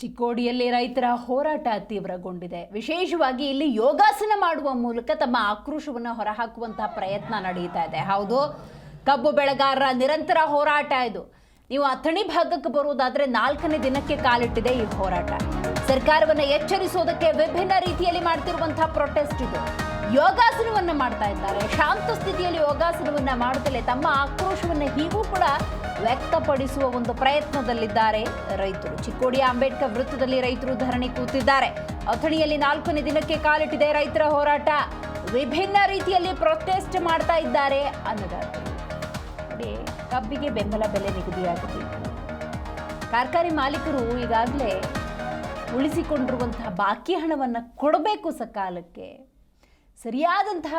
ಚಿಕ್ಕೋಡಿಯಲ್ಲಿ ರೈತರ ಹೋರಾಟ ತೀವ್ರಗೊಂಡಿದೆ. ವಿಶೇಷವಾಗಿ ಇಲ್ಲಿ ಯೋಗಾಸನ ಮಾಡುವ ಮೂಲಕ ತಮ್ಮ ಆಕ್ರೋಶವನ್ನು ಹೊರಹಾಕುವಂತಹ ಪ್ರಯತ್ನ ನಡೀತಾ ಇದೆ. ಹೌದು, ಕಬ್ಬು ಬೆಳೆಗಾರರ ನಿರಂತರ ಹೋರಾಟ ಇದು. ನೀವು ಅಥಣಿ ಭಾಗಕ್ಕೆ ಬರುವುದಾದ್ರೆ ನಾಲ್ಕನೇ ದಿನಕ್ಕೆ ಕಾಲಿಟ್ಟಿದೆ ಈ ಹೋರಾಟ. ಸರ್ಕಾರವನ್ನು ಎಚ್ಚರಿಸೋದಕ್ಕೆ ವಿಭಿನ್ನ ರೀತಿಯಲ್ಲಿ ಮಾಡ್ತಿರುವಂತಹ ಪ್ರೊಟೆಸ್ಟ್ ಇದು. ಯೋಗಾಸನವನ್ನ ಮಾಡ್ತಾ ಇದ್ದಾರೆ. ಶಾಂತ ಸ್ಥಿತಿಯಲ್ಲಿ ಯೋಗಾಸನವನ್ನು ಮಾಡುತ್ತಲೇ ತಮ್ಮ ಆಕ್ರೋಶವನ್ನ ಹೀಗೂ ಕೂಡ ವ್ಯಕ್ತಪಡಿಸುವ ಒಂದು ಪ್ರಯತ್ನದಲ್ಲಿದ್ದಾರೆ ರೈತರು. ಚಿಕ್ಕೋಡಿಯ ಅಂಬೇಡ್ಕರ್ ವೃತ್ತದಲ್ಲಿ ರೈತರು ಧರಣಿ ಕೂತಿದ್ದಾರೆ. ಅಥಣಿಯಲ್ಲಿ ನಾಲ್ಕನೇ ದಿನಕ್ಕೆ ಕಾಲಿಟ್ಟಿದೆ ರೈತರ ಹೋರಾಟ. ವಿಭಿನ್ನ ರೀತಿಯಲ್ಲಿ ಪ್ರೊಟೆಸ್ಟ್ ಮಾಡ್ತಾ ಇದ್ದಾರೆ ಅನ್ನದಾತರು. ಕಬ್ಬಿಗೆ ಬೆಂಬಲ ಬೆಲೆ ನಿಗದಿಯಾಗಿದೆ. ಕಾರ್ಖಾನೆ ಮಾಲೀಕರು ಈಗಾಗಲೇ ಉಳಿಸಿಕೊಂಡಿರುವಂತಹ ಬಾಕಿ ಹಣವನ್ನು ಕೊಡಬೇಕು ಸಕಾಲಕ್ಕೆ. ಸರಿಯಾದಂತಹ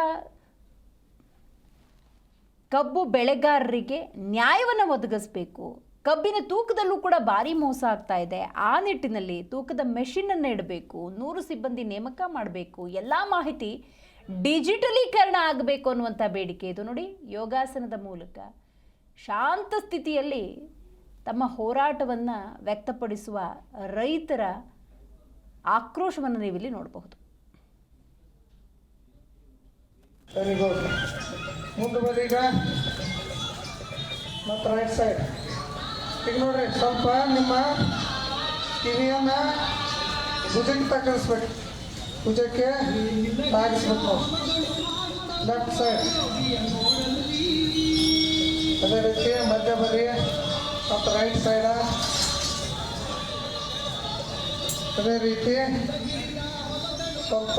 ಕಬ್ಬು ಬೆಳೆಗಾರರಿಗೆ ನ್ಯಾಯವನ್ನು ಒದಗಿಸಬೇಕು. ಕಬ್ಬಿನ ತೂಕದಲ್ಲೂ ಕೂಡ ಭಾರಿ ಮೋಸ ಆಗ್ತಾ ಇದೆ. ಆ ನಿಟ್ಟಿನಲ್ಲಿ ತೂಕದ ಮೆಷಿನನ್ನು ಇಡಬೇಕು, ನೂರು ಸಿಬ್ಬಂದಿ ನೇಮಕ ಮಾಡಬೇಕು, ಎಲ್ಲ ಮಾಹಿತಿ ಡಿಜಿಟಲೀಕರಣ ಆಗಬೇಕು ಅನ್ನುವಂಥ ಬೇಡಿಕೆ ಇದು. ನೋಡಿ, ಯೋಗಾಸನದ ಮೂಲಕ ಶಾಂತ ಸ್ಥಿತಿಯಲ್ಲಿ ತಮ್ಮ ಹೋರಾಟವನ್ನು ವ್ಯಕ್ತಪಡಿಸುವ ರೈತರ ಆಕ್ರೋಶವನ್ನು ನೀವಿಲ್ಲಿ ನೋಡಬಹುದು. ವೆರಿ ಗುಡ್ ಮುಂದೆ ಬರ್ರಿ ಈಗ. ಮತ್ತು ರೈಟ್ ಸೈಡ್ ಈಗ ನೋಡ್ರಿ, ಸ್ವಲ್ಪ ನಿಮ್ಮ ಕಿವಿಯನ್ನು ಭುಜಕ್ಕೆ ತಗ್ಗಿಸ್ಬೇಕು. ಭುಜಕ್ಕೆ ತಾಗಿಸ್ಬೇಕು. ಲೆಫ್ಟ್ ಸೈಡ್ ಅದೇ ರೀತಿ ಮಧ್ಯ ಬರ್ರಿ ಮತ್ತು ರೈಟ್ ಸೈಡ ಅದೇ ರೀತಿ ಸ್ವಲ್ಪ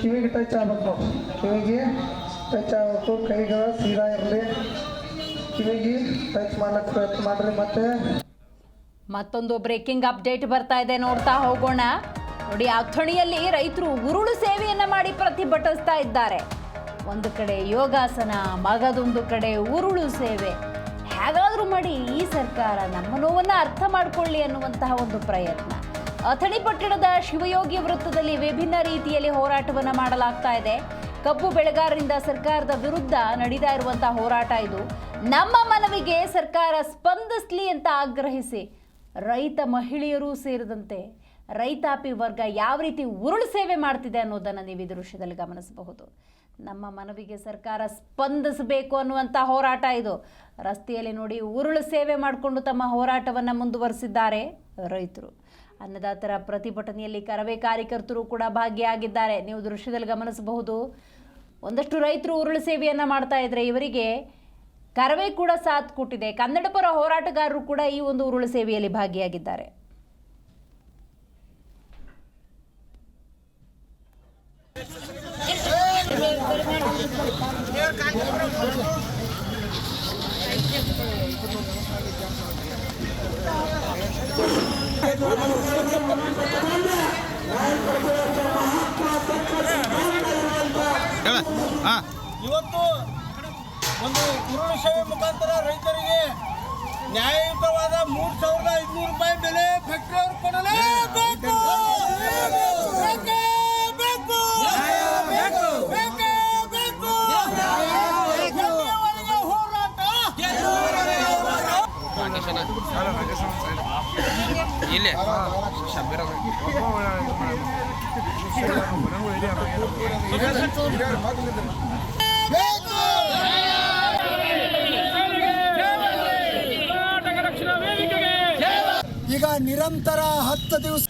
ಕಿವಿಗೆ ಟಚ್ ಆಗಬೇಕು. ಕಿವಿಗೆ ಟಚ್ ಆಗಬೇಕು. ಕೈಗಳು ಸೀದಾ ಇರಲಿ. ಕಿವಿಗೆ ಟಚ್ ಪ್ರಯತ್ನ ಮಾಡ್ರಿ ಮತ್ತೆ. ಮತ್ತೊಂದು ಬ್ರೇಕಿಂಗ್ ಅಪ್ಡೇಟ್ ಬರ್ತಾ ಇದೆ ನೋಡ್ತಾ ಹೋಗೋಣ. ನೋಡಿ, ಅಥಣಿಯಲ್ಲಿ ರೈತರು ಉರುಳು ಸೇವೆಯನ್ನ ಮಾಡಿ ಪ್ರತಿಭಟಿಸ್ತಾ ಇದ್ದಾರೆ. ಒಂದು ಕಡೆ ಯೋಗಾಸನ, ಮಗದೊಂದು ಕಡೆ ಉರುಳು ಸೇವೆ. ಹೇಗಾದ್ರೂ ಮಾಡಿ ಈ ಸರ್ಕಾರ ನಮ್ಮ ನೋವನ್ನು ಅರ್ಥ ಮಾಡಿಕೊಳ್ಳಿ ಅನ್ನುವಂತಹ ಒಂದು ಪ್ರಯತ್ನ. ಅಥಣಿ ಪಟ್ಟಣದ ಶಿವಯೋಗಿ ವೃತ್ತದಲ್ಲಿ ವಿಭಿನ್ನ ರೀತಿಯಲ್ಲಿ ಹೋರಾಟವನ್ನು ಮಾಡಲಾಗ್ತಾ ಇದೆ. ಕಬ್ಬು ಬೆಳೆಗಾರರಿಂದ ಸರ್ಕಾರದ ವಿರುದ್ಧ ನಡೀತಾ ಇರುವಂತಹ ಹೋರಾಟ ಇದು. ನಮ್ಮ ಮನವಿಗೆ ಸರ್ಕಾರ ಸ್ಪಂದಿಸ್ಲಿ ಅಂತ ಆಗ್ರಹಿಸಿ ರೈತ ಮಹಿಳೆಯರೂ ಸೇರಿದಂತೆ ರೈತಾಪಿ ವರ್ಗ ಯಾವ ರೀತಿ ಉರುಳು ಸೇವೆ ಮಾಡ್ತಿದೆ ಅನ್ನೋದನ್ನು ನೀವು ಈ ದೃಶ್ಯದಲ್ಲಿ ಗಮನಿಸಬಹುದು. ನಮ್ಮ ಮನವಿಗೆ ಸರ್ಕಾರ ಸ್ಪಂದಿಸಬೇಕು ಅನ್ನುವಂಥ ಹೋರಾಟ ಇದು. ರಸ್ತೆಯಲ್ಲಿ ನೋಡಿ ಉರುಳು ಸೇವೆ ಮಾಡಿಕೊಂಡು ತಮ್ಮ ಹೋರಾಟವನ್ನು ಮುಂದುವರಿಸಿದ್ದಾರೆ ರೈತರು. ಅನ್ನದಾತರ ಪ್ರತಿಭಟನೆಯಲ್ಲಿ ಕರವೇ ಕಾರ್ಯಕರ್ತರು ಕೂಡ ಭಾಗಿಯಾಗಿದ್ದಾರೆ. ನೀವು ದೃಶ್ಯದಲ್ಲಿ ಗಮನಿಸಬಹುದು, ಒಂದಷ್ಟು ರೈತರು ಉರುಳು ಸೇವೆಯನ್ನು ಮಾಡ್ತಾ ಇದ್ರೆ ಇವರಿಗೆ ಕರವೇ ಕೂಡ ಸಾಥ್ ಕೊಟ್ಟಿದೆ. ಕನ್ನಡಪರ ಹೋರಾಟಗಾರರು ಕೂಡ ಈ ಒಂದು ಉರುಳು ಸೇವೆಯಲ್ಲಿ ಭಾಗಿಯಾಗಿದ್ದಾರೆ. ಇಲ್ಲೇ? ಶಬ್ಬೀರ ಬೇಕು ಈಗ ನಿರಂತರ ಹತ್ತು ದಿವಸ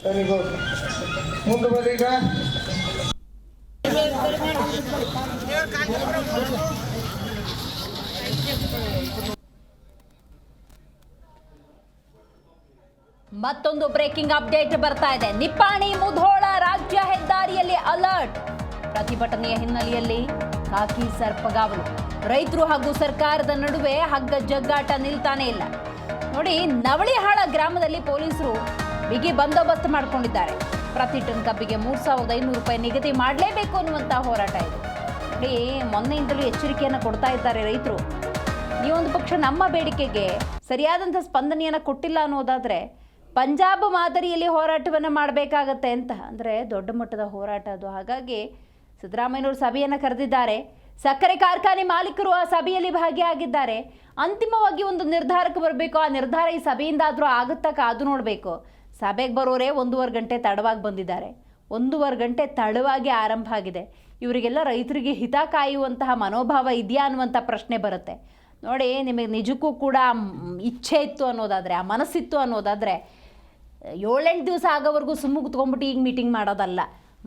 ಮುಂದೆ ಮತ್ತೊಂದು ಬ್ರೇಕಿಂಗ್ ಅಪ್ಡೇಟ್ ಬರ್ತಾ ಇದೆ. ನಿಪ್ಪಾಣಿ ಮುಧೋಳ ರಾಜ್ಯ ಹೆದ್ದಾರಿಯಲ್ಲಿ ಅಲರ್ಟ್. ಪ್ರತಿಭಟನೆಯ ಹಿನ್ನೆಲೆಯಲ್ಲಿ ಕಾಕಿ ಸರ್ಪಗಾವಲು. ರೈತರು ಹಾಗೂ ಸರ್ಕಾರದ ನಡುವೆ ಹಗ್ಗ ಜಗ್ಗಾಟ ನಿಲ್ತಾನೇ ಇಲ್ಲ. ನೋಡಿ, ನವಳಿಹಾಳ ಗ್ರಾಮದಲ್ಲಿ ಪೊಲೀಸರು ಬಿಗಿ ಬಂದೋಬಸ್ತ್ ಮಾಡಿಕೊಂಡಿದ್ದಾರೆ. ಪ್ರತಿ ಟನ್ ಕಬ್ಬಿಗೆ ಮೂರು ಸಾವಿರದ ಐನೂರು ರೂಪಾಯಿ ನಿಗದಿ ಮಾಡಲೇಬೇಕು ಅನ್ನುವಂಥ ಹೋರಾಟ ಇದೆ. ನೋಡಿ, ಮೊನ್ನೆಯಿಂದಲೂ ಎಚ್ಚರಿಕೆಯನ್ನು ಕೊಡ್ತಾ ಇದ್ದಾರೆ ರೈತರು. ನೀವೊಂದು ಪಕ್ಷ ನಮ್ಮ ಬೇಡಿಕೆಗೆ ಸರಿಯಾದಂಥ ಸ್ಪಂದನೆಯನ್ನು ಕೊಟ್ಟಿಲ್ಲ ಅನ್ನೋದಾದರೆ ಪಂಜಾಬ್ ಮಾದರಿಯಲ್ಲಿ ಹೋರಾಟವನ್ನು ಮಾಡಬೇಕಾಗತ್ತೆ ಅಂತ. ಅಂದರೆ ದೊಡ್ಡ ಮಟ್ಟದ ಹೋರಾಟ ಅದು. ಹಾಗಾಗಿ ಸಿದ್ದರಾಮಯ್ಯನವರು ಸಭೆಯನ್ನು ಕರೆದಿದ್ದಾರೆ. ಸಕ್ಕರೆ ಕಾರ್ಖಾನೆ ಮಾಲೀಕರು ಆ ಸಭೆಯಲ್ಲಿ ಭಾಗಿಯಾಗಿದ್ದಾರೆ. ಅಂತಿಮವಾಗಿ ಒಂದು ನಿರ್ಧಾರಕ್ಕೆ ಬರಬೇಕು. ಆ ನಿರ್ಧಾರ ಈ ಸಭೆಯಿಂದಾದರೂ ಆಗುತ್ತಾ ಕಾದು ನೋಡಬೇಕು. ಸಭೆಗೆ ಬರೋರೇ ಒಂದೂವರೆ ಗಂಟೆ ತಡವಾಗಿ ಬಂದಿದ್ದಾರೆ. ಒಂದೂವರೆ ಗಂಟೆ ತಡವಾಗಿ ಆರಂಭ ಆಗಿದೆ. ಇವರಿಗೆಲ್ಲ ರೈತರಿಗೆ ಹಿತ ಕಾಯುವಂತಹ ಮನೋಭಾವ ಇದೆಯಾ ಅನ್ನುವಂಥ ಪ್ರಶ್ನೆ ಬರುತ್ತೆ. ನೋಡಿ, ನಿಮಗೆ ನಿಜಕ್ಕೂ ಕೂಡ ಇಚ್ಛೆ ಇತ್ತು ಅನ್ನೋದಾದರೆ, ಆ ಮನಸ್ಸಿತ್ತು ಅನ್ನೋದಾದರೆ ಏಳೆಂಟು ದಿವಸ ಆಗೋವರೆಗೂ ಸುಮ್ಮ ಕುತ್ಕೊಂಡ್ಬಿಟ್ಟು ಈಗ ಮೀಟಿಂಗ್ ಮಾಡೋದಲ್ಲ.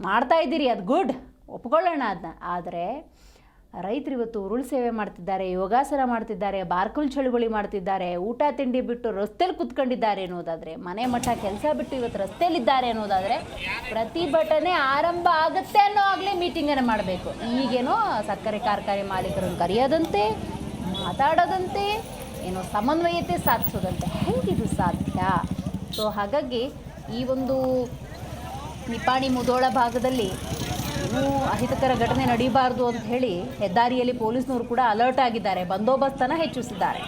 ಮಾಡ್ತಾ ಇದ್ದೀರಿ, ಅದು ಗುಡ್ ಒಪ್ಕೊಳ್ಳೋಣ ಅದನ್ನ ಆದರೆ ರೈತರು ಇವತ್ತು ಉರುಳು ಸೇವೆ ಮಾಡ್ತಿದ್ದಾರೆ, ಯೋಗಾಸನ ಮಾಡ್ತಿದ್ದಾರೆ, ಬಾರ್ಕುಲ್ ಚಳುವಳಿ ಮಾಡ್ತಿದ್ದಾರೆ, ಊಟ ತಿಂಡಿ ಬಿಟ್ಟು ರಸ್ತೆಯಲ್ಲಿ ಕುತ್ಕೊಂಡಿದ್ದಾರೆ ಅನ್ನೋದಾದರೆ, ಮನೆ ಮಠ ಕೆಲಸ ಬಿಟ್ಟು ಇವತ್ತು ರಸ್ತೆಯಲ್ಲಿದ್ದಾರೆ ಅನ್ನೋದಾದರೆ ಪ್ರತಿಭಟನೆ ಆರಂಭ ಆಗುತ್ತೆ ಅನ್ನೋ ಆಗಲೇ ಮೀಟಿಂಗನ್ನು ಮಾಡಬೇಕು. ಈಗೇನೋ ಸಕ್ಕರೆ ಕಾರ್ಖಾನೆ ಮಾಲೀಕರನ್ನು ಕರೆಯೋದಂತೆ, ಮಾತಾಡೋದಂತೆ, ಏನೋ ಸಮನ್ವಯತೆ ಸಾಧಿಸೋದಂತೆ. ಹೆಂಗಿದು ಸಾಧ್ಯ? ಸೊ ಹಾಗಾಗಿ ಈ ಒಂದು ನಿಪಾಣಿ ಮುದೋಳ ಭಾಗದಲ್ಲಿ ಇನ್ನೂ ಅಹಿತಕರ ಘಟನೆ ನಡೀಬಾರ್ದು ಅಂತ ಹೇಳಿ ಹೆದ್ದಾರಿಯಲ್ಲಿ ಪೊಲೀಸ್ನವರು ಕೂಡ ಅಲರ್ಟ್ ಆಗಿದ್ದಾರೆ. ಬಂದೋಬಸ್ತನ್ನು ಹೆಚ್ಚಿಸಿದ್ದಾರೆ.